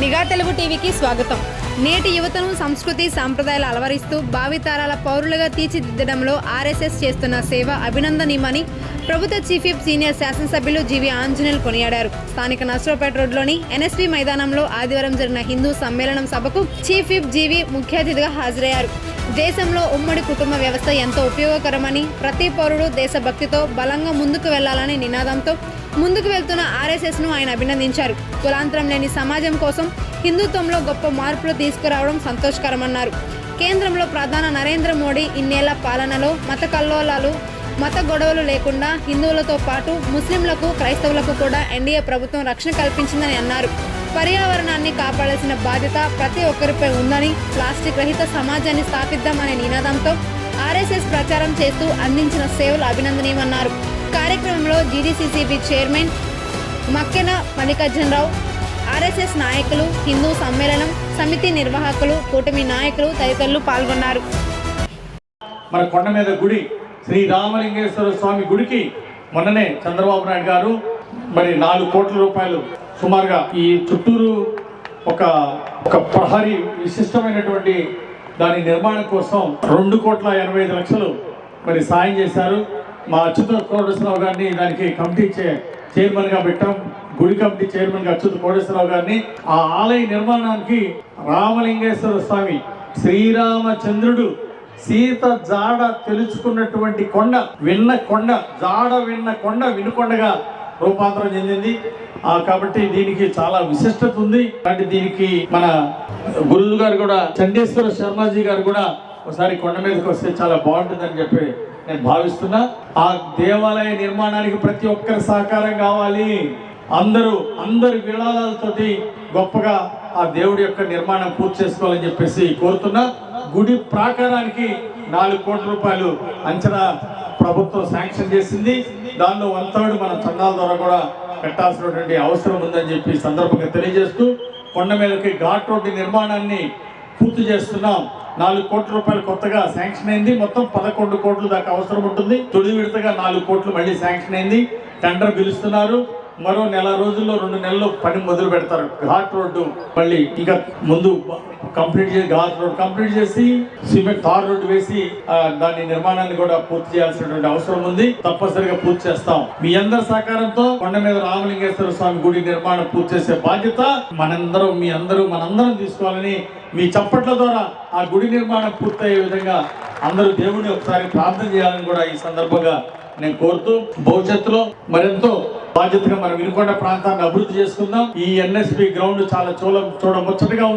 నిఘా తెలుగు టీవీకి స్వాగతం. నేటి యువతను సంస్కృతి సాంప్రదాయాలు అలవరిస్తూ భావితరాల పౌరులుగా తీర్చిదిద్దడంలో ఆర్ఎస్ఎస్ చేస్తున్న సేవ అభినందనీయమని ప్రభుత్వ చీఫ్ విప్ సీనియర్ శాసనసభ్యులు జీవి ఆంజనేయులు కొనియాడారు. స్థానిక నర్సరావుపేట రోడ్లోని ఎన్ఎస్వి మైదానంలో ఆదివారం జరిగిన హిందూ సమ్మేళనం సభకు చీఫ్ విప్ జీవి ముఖ్య అతిథిగా హాజరయ్యారు. దేశంలో ఉమ్మడి కుటుంబ వ్యవస్థ ఎంతో ఉపయోగకరమని ప్రతి పౌరుడు దేశభక్తితో బలంగా ముందుకు వెళ్ళాలనే నినాదంతో ముందుకు వెళ్తున్న ఆర్ఎస్ఎస్ను ఆయన అభినందించారు. కులాంతరం లేని సమాజం కోసం హిందుత్వంలో గొప్ప మార్పులు తీసుకురావడం సంతోషకరమన్నారు. కేంద్రంలో ప్రధాన నరేంద్ర మోడీ ఇన్నేళ్ళ పాలనలో మత కల్లోలాలు మత గొడవలు లేకుండా హిందువులతో పాటు ముస్లింలకు క్రైస్తవులకు కూడా ఎన్డీఏ ప్రభుత్వం రక్షణ కల్పించిందని అన్నారు. పర్యావరణాన్ని కాపాడాల్సిన బాధ్యత ప్రతి ఒక్కరిపై ఉందని ప్లాస్టిక్ రహిత సమాజాన్ని స్థాపిద్దామనే నినాదంతో ఆర్ఎస్ఎస్ ప్రచారం చేస్తూ అందించిన సేవలు అభినందనీయమన్నారు. కార్యక్రమంలో GDCCB chairman Makkena Mallikarjunarao RSS నాయకులు హిందూ సమ్మేళనం సమితి నిర్వాహకులు కూటమి నాయకులు తదితరులు పాల్గొన్నారు. మన కొండ మీద గుడి శ్రీ రామలింగేశ్వర స్వామి గుడికి మొన్ననే చంద్రబాబు నాయుడు గారు మరి నాలుగు కోట్ల రూపాయలు సుమారుగా ఈ చుట్టూరు ఒక ఒక ప్రహరీ విశిష్టమైనటువంటి దాని నిర్మాణం కోసం రెండు కోట్ల ఎనభై ఐదు లక్షలు మరి సాయం చేశారు. మా అచ్యుత కోటేశ్వరరావు గారిని దానికి కమిటీ చే చైర్మన్గా పెట్టాం. గుడి కమిటీ చైర్మన్గా అచ్యుత కోటేశ్వరరావు గారిని. ఆ ఆలయ నిర్మాణానికి రామలింగేశ్వర స్వామి శ్రీరామచంద్రుడు సీత జాడ తెలుసుకున్నటువంటి కొండ విన్న కొండ జాడ విన్న కొండ వినుకొండగా రూపాంతరం చెందింది. కాబట్టి దీనికి చాలా విశిష్టత ఉంది. అంటే దీనికి మన గురువు గారు కూడా చండేశ్వర శర్మాజీ గారు కూడా ఒకసారి కొండ మీదకి వస్తే చాలా బాగుంటుందని చెప్పి నేను భావిస్తున్నా. ఆ దేవాలయ నిర్మాణానికి ప్రతి ఒక్కరి సహకారం కావాలి. అందరూ అందరి విరాళాలతోటి గొప్పగా ఆ దేవుడి యొక్క నిర్మాణం పూర్తి చేసుకోవాలని చెప్పేసి కోరుతున్నా. గుడి ప్రాకారానికి నాలుగు కోట్ల రూపాయలు అంచనా ప్రభుత్వం శాంక్షన్ చేసింది. దానిలో వన్ థర్డ్ మన చందాల ద్వారా కూడా పెట్టాల్సినటువంటి అవసరం ఉందని చెప్పి సందర్భంగా తెలియజేస్తూ కొండ మీదకి ఘాట్ రోడ్డు నిర్మాణాన్ని పూర్తి చేస్తున్నాం. నాలుగు కోట్ల రూపాయలు కొత్తగా శాంక్షన్ అయింది. మొత్తం పదకొండు కోట్ల దాకా అవసరం ఉంటుంది. తొలి విడతగా నాలుగు కోట్లు మళ్ళీ శాంక్షన్ అయింది. టెండర్ పిలుస్తున్నారు మరో నెల రోజుల్లో రెండు నెలల్లో పని మొదలు పెడతారు. ఘాట్ రోడ్డు. మళ్ళీ ఇంకా ముందు కంప్లీట్ చేసి ఘాట్ రోడ్ కంప్లీట్ చేసి సిమెంట్ తార్ రోడ్డు వేసి దాని నిర్మాణాన్ని కూడా పూర్తి చేయాల్సినటువంటి అవసరం ఉంది. తప్పనిసరిగా పూర్తి చేస్తాం. మీ అందరి సహకారంతో కొండ మీద రామలింగేశ్వర స్వామి గుడి నిర్మాణం పూర్తి చేసే బాధ్యత మనందరం మీ అందరూ మనందరం తీసుకోవాలని మీ చప్పట్ల ద్వారా ఆ గుడి నిర్మాణం పూర్తయ్యే విధంగా అందరూ దేవుడిని ఒకసారి ప్రార్థన చేయాలని కూడా ఈ సందర్భంగా నేను కోరుతూ భవిష్యత్తులో మరెంతో బాధ్యతగా మనం వినుకొండ ప్రాంతాన్ని అభివృద్ధి చేసుకుందాం. ఈ ఎన్ఎస్పి గ్రౌండ్ చాలా చూడ చూడ ముచ్చటగా ఉంది.